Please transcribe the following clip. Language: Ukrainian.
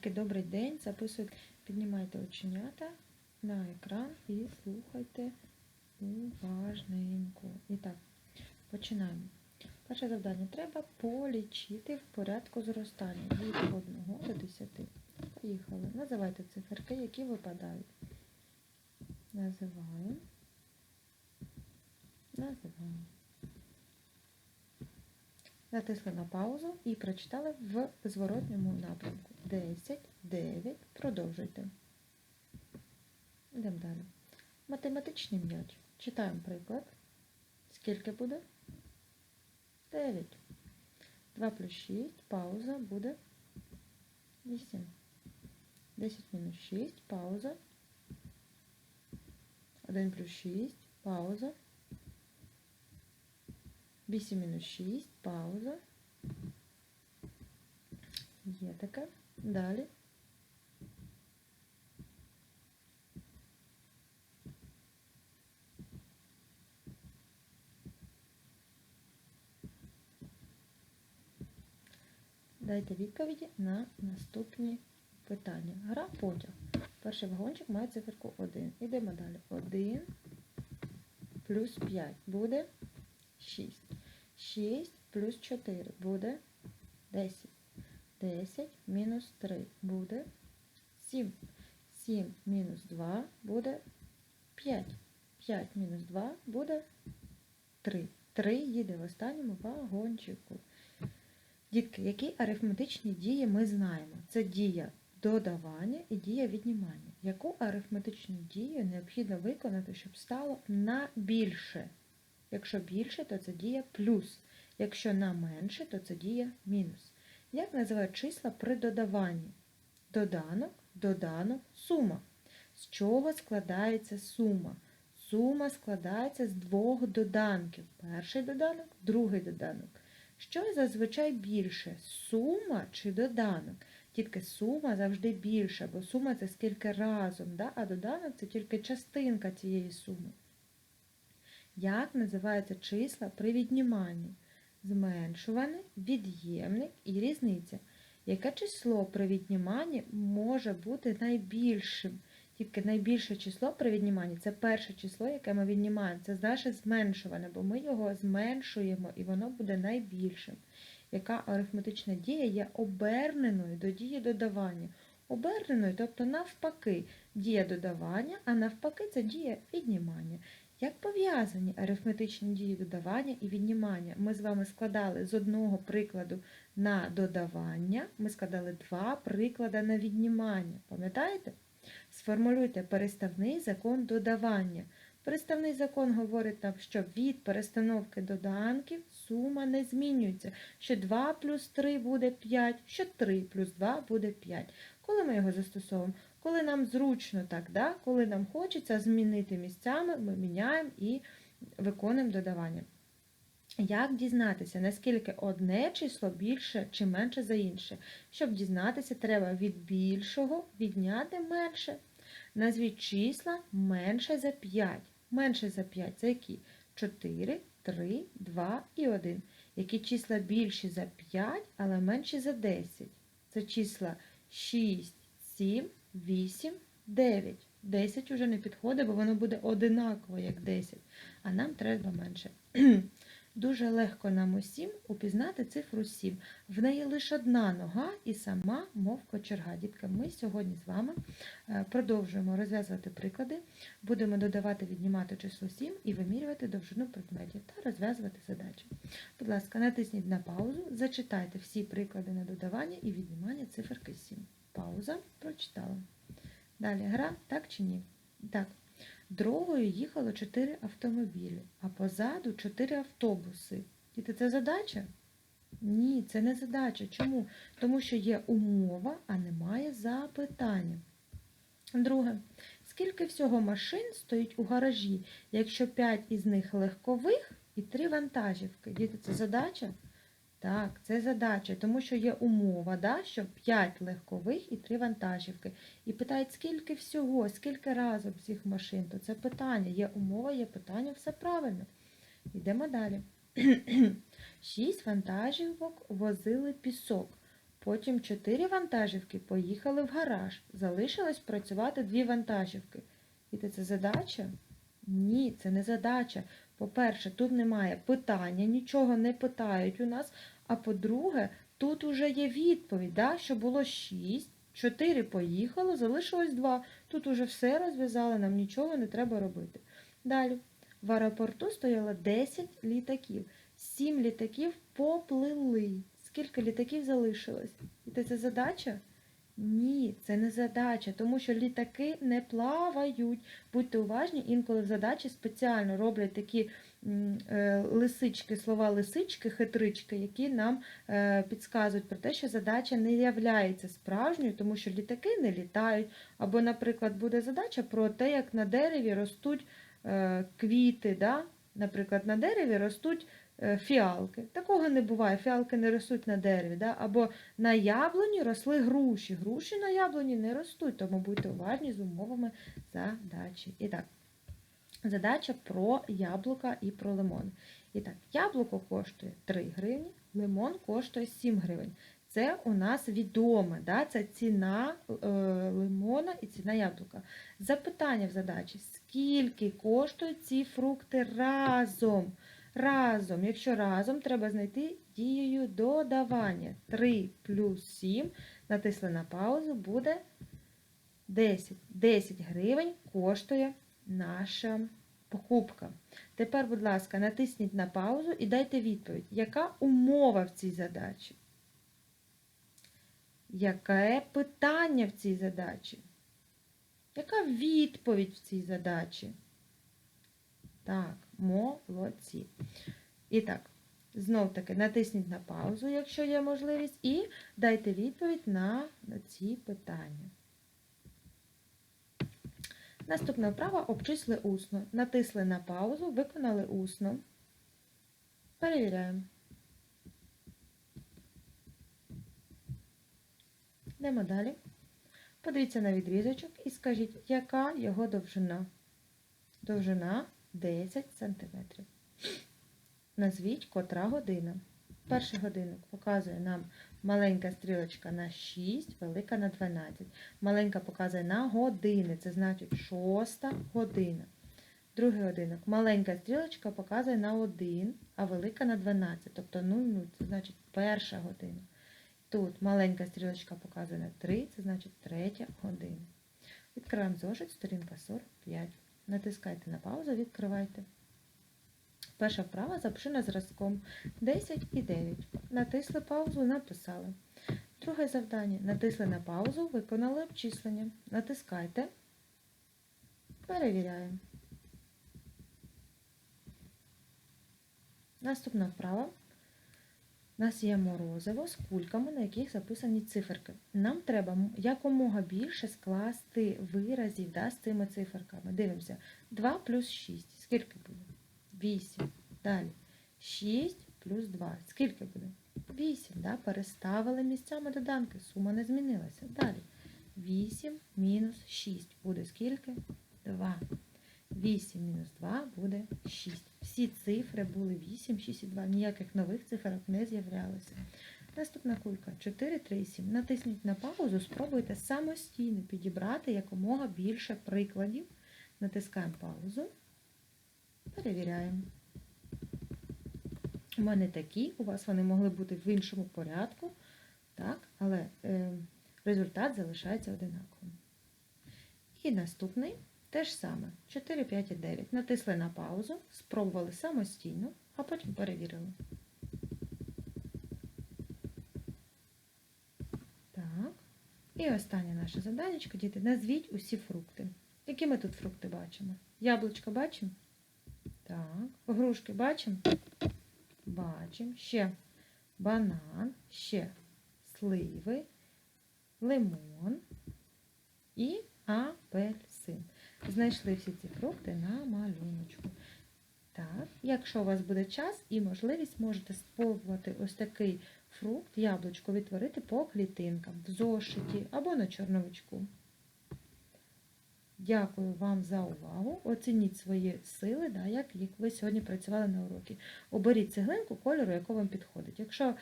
Дітки, добрий день. Записуйте, піднімайте оченята на екран і слухайте уважненько. І так, починаємо. Перше завдання. Треба полічити в порядку зростання від 1 до 10. Поїхали. Називайте циферки, які випадають. Називаємо. Називаємо. Натисли на паузу і прочитали в зворотньому напрямку. 10, 9. Продовжуйте. Йдемо далі. Математичний м'яч. Читаємо приклад. Скільки буде? 9. 2 плюс 6. Пауза буде 8. 10 мінус 6. Пауза. 1 плюс 6. Пауза. 8 мінус 6, пауза. Є таке. Далі. Дайте відповіді на наступні питання. Гра потяг. Перший вагончик має циферку 1. Ідемо далі. 1 плюс 5 буде 6. 6 плюс 4 буде 10. 10 мінус 3 буде 7. 7 мінус 2 буде 5. 5 мінус 2 буде 3. 3 їде в останньому вагончику. Дітки, які арифметичні дії ми знаємо? Це дія додавання і дія віднімання. Яку арифметичну дію необхідно виконати, щоб стало на більше? Якщо більше, то це дія плюс. Якщо на менше, то це дія мінус. Як називають числа при додаванні? Доданок, доданок, сума. З чого складається сума? Сума складається з двох доданків. Перший доданок, другий доданок. Що зазвичай більше? Сума чи доданок? Тільки сума завжди більша, бо сума це скільки разом, да? а доданок це тільки частинка цієї суми. Як називаються числа при відніманні? Зменшуваний, від'ємник і різниця. Яке число при відніманні може бути найбільшим? Тільки найбільше число при відніманні це перше число, яке ми віднімаємо. Це наше зменшуване, бо ми його зменшуємо і воно буде найбільшим. Яка арифметична дія є оберненою до дії додавання? Оберненою, тобто навпаки, дія додавання, а навпаки, це дія віднімання. Як пов'язані арифметичні дії додавання і віднімання? Ми з вами складали з одного прикладу на додавання, ми складали два приклади на віднімання. Пам'ятаєте? Сформулюйте переставний закон додавання. Переставний закон говорить нам, що від перестановки доданків сума не змінюється, що 2 плюс 3 буде 5, що 3 плюс 2 буде 5. Коли ми його застосовуємо? Коли нам зручно так, да? коли нам хочеться змінити місцями, ми міняємо і виконуємо додавання. Як дізнатися, наскільки одне число більше чи менше за інше? Щоб дізнатися, треба від більшого відняти менше. Назвіть числа менше за 5. Менше за 5 це які? 4, 3, 2 і 1. Які числа більші за 5, але менші за 10? Це числа 6, 7, 8, 9. 10 уже не підходить, бо воно буде одинаково, як 10. А нам треба менше. Дуже легко нам усім упізнати цифру 7. В неї лише одна нога і сама мов кочерга. Дітка, ми сьогодні з вами продовжуємо розв'язувати приклади, будемо додавати, віднімати число 7 і вимірювати довжину предметів та розв'язувати задачі. Будь ласка, натисніть на паузу, зачитайте всі приклади на додавання і віднімання циферки 7. Пауза прочитала. Далі гра, так чи ні? Так. Дорогою їхало 4 автомобілі, а позаду 4 автобуси. Діти, це задача? Ні, це не задача. Чому? Тому що є умова, а немає запитання. Друге. Скільки всього машин стоїть у гаражі, якщо 5 із них легкових і 3 вантажівки? Діти, це задача? Так, це задача, тому що є умова, да, що 5 легкових і 3 вантажівки. І питають, скільки всього, скільки разом цих машин, то це питання. Є умова, є питання, все правильно. Йдемо далі. 6 вантажівок возили пісок. Потім чотири вантажівки поїхали в гараж. Залишилось працювати дві вантажівки. І це задача? Ні, це не задача. По-перше, тут немає питання, нічого не питають у нас. А по-друге, тут уже є відповідь, да, що було 6, 4 поїхало, залишилось 2. Тут уже все розв'язали, нам нічого не треба робити. Далі. В аеропорту стояло 10 літаків. 7 літаків поплили. Скільки літаків залишилось? І це задача? Ні, це не задача, тому що літаки не плавають. Будьте уважні, інколи в задачі спеціально роблять такі е, лисички, слова лисички, хитрички, які нам е, підказують про те, що задача не являється справжньою, тому що літаки не літають. Або, наприклад, буде задача про те, як на дереві ростуть е, квіти. Да? Наприклад, на дереві ростуть фіалки. Такого не буває, фіалки не ростуть на дереві. Да? Або на яблуні росли груші. Груші на яблуні не ростуть, тому будьте уважні з умовами задачі. І так, задача про яблука і про лимон. І так, яблуко коштує 3 гривні, лимон коштує 7 гривень. Це у нас відоме, да? це ціна е, лимона і ціна яблука. Запитання в задачі: скільки коштують ці фрукти разом? Разом, якщо разом, треба знайти дією додавання. 3 плюс 7, натисли на паузу, буде 10. 10 гривень коштує наша покупка. Тепер, будь ласка, натисніть на паузу і дайте відповідь, яка умова в цій задачі? Яке питання в цій задачі? Яка відповідь в цій задачі? Так, молодці. І так, знов таки натисніть на паузу, якщо є можливість, і дайте відповідь на, на ці питання. Наступна вправа обчисли усно. Натисли на паузу, виконали усно. Перевіряємо. Йдемо далі. Подивіться на відрізочок і скажіть, яка його довжина. Довжина 10 см. Назвіть котра година. Перший годинник показує нам маленька стрілочка на 6, велика на 12. Маленька показує на години, це значить 6 година. Другий годинник. Маленька стрілочка показує на 1, а велика на 12, тобто 0,0, це значить перша година. Тут маленька стрілочка показує на 3, це значить третя година. Відкриваємо зошит, сторінка 45. Натискайте на паузу, відкривайте. Перша вправа запишена зразком 10 і 9. Натисли паузу, написали. Друге завдання. Натисли на паузу, виконали обчислення. Натискайте. Перевіряємо. Наступна вправа. У нас є морозиво з кульками, на яких записані циферки. Нам треба якомога більше скласти виразів да, з цими циферками. Дивимося. 2 плюс 6. Скільки буде? 8. Далі. 6 плюс 2. Скільки буде? 8. Да? Переставили місцями доданки. Сума не змінилася. Далі. 8 мінус 6. Буде скільки? 2. 8 мінус 2 буде 6. Всі цифри були 8, 6 і 2. Ніяких нових цифрок не з'являлося. Наступна кулька 4, 3, 7. Натисніть на паузу, спробуйте самостійно підібрати якомога більше прикладів. Натискаємо паузу. Перевіряємо. У мене такі, у вас вони могли бути в іншому порядку, так, але е, результат залишається одинаковим. І наступний те ж саме. 4, 5 і 9. Натисли на паузу, спробували самостійно, а потім перевірили. Так. І останнє наше заданечко, діти, назвіть усі фрукти. Які ми тут фрукти бачимо? Яблучко бачимо? Так. Грушки бачимо? Бачимо. Ще банан, ще сливи, лимон і апельсин. Знайшли всі ці фрукти на малюночку. Так, якщо у вас буде час і можливість, можете спробувати ось такий фрукт, яблучко відтворити по клітинкам, в зошиті або на чорновичку. Дякую вам за увагу. Оцініть свої сили, да, як ви сьогодні працювали на уроці. Оберіть цеглинку кольору, який вам підходить. Якщо